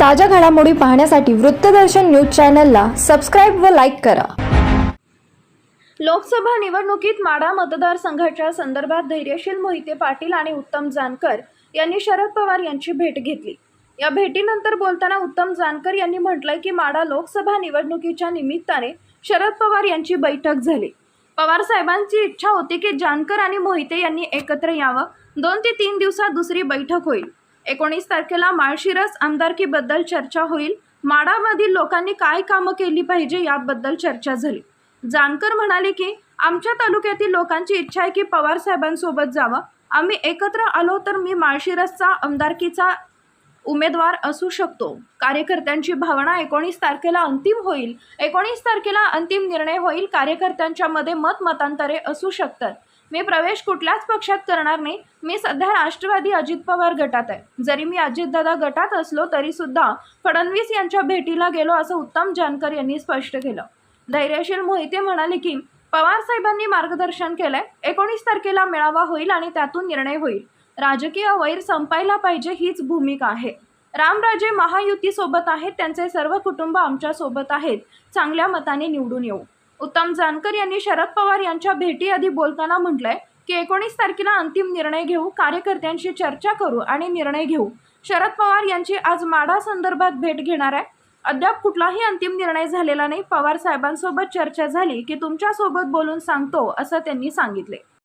ताज्या घडामोडी पाहण्यासाठी वृत्तदर्शन न्यूज चॅनलला सबस्क्राईब व लाईक करा. लोकसभा निवडणुकीत माढा मतदारसंघाच्या संदर्भात धैर्यशील मोहिते पाटील आणि उत्तम जानकर यांनी शरद पवार यांची भेट घेतली. या भेटीनंतर बोलताना उत्तम जानकर यांनी म्हटलंय की माढा लोकसभा निवडणुकीच्या निमित्ताने शरद पवार यांची बैठक झाली. पवार साहेबांची इच्छा होती की जानकर आणि मोहिते यांनी एकत्र यावं. दोन ते तीन दिवसात दुसरी बैठक होईल. एकोणीस तारखेला माळशिरस आमदारकीबद्दल चर्चा होईल. माडामधील लोकांनी काय कामं केली पाहिजे याबद्दल चर्चा झाली. जानकर म्हणाले की आमच्या तालुक्यातील लोकांची इच्छा आहे की पवार साहेबांसोबत जावं. आम्ही एकत्र आलो तर मी माळशिरसचा आमदारकीचा उमेदवार असू शकतो. कार्यकर्त्यांची भावना एकोणीस तारखेला अंतिम होईल. एकोणीस तारखेला अंतिम निर्णय होईल. कार्यकर्त्यांच्यामध्ये मतमतांतरे असू शकतात. मी प्रवेश कुठल्याच पक्षात करणार नाही. मी सध्या राष्ट्रवादी अजित पवार गटात आहे. जरी मी अजितदादा गटात असलो तरीसुद्धा फडणवीस यांच्या भेटीला गेलो असं उत्तम जानकर यांनी स्पष्ट केलं. धैर्यशील मोहिते म्हणाले की पवार साहेबांनी मार्गदर्शन केलंय. एकोणीस तारखेला मेळावा होईल आणि त्यातून निर्णय होईल. राजकीय वैर संपायला पाहिजे हीच भूमिका आहे. रामराजे महायुतीसोबत आहेत. त्यांचे सर्व कुटुंब आमच्यासोबत आहेत. चांगल्या मताने निवडून येऊ. उत्तम जानकर यांनी शरद पवार यांच्या भेटीआधी बोलताना म्हटलंय की एकोणीस तारखेला अंतिम निर्णय घेऊ कार्यकर्त्यांशी चर्चा करू आणि निर्णय घेऊ. शरद पवार यांची आज माढा संदर्भात भेट घेणार आहे. अद्याप कुठलाही अंतिम निर्णय झालेला नाही. पवार साहेबांसोबत चर्चा झाली की तुमच्यासोबत बोलून सांगतो असं त्यांनी सांगितले.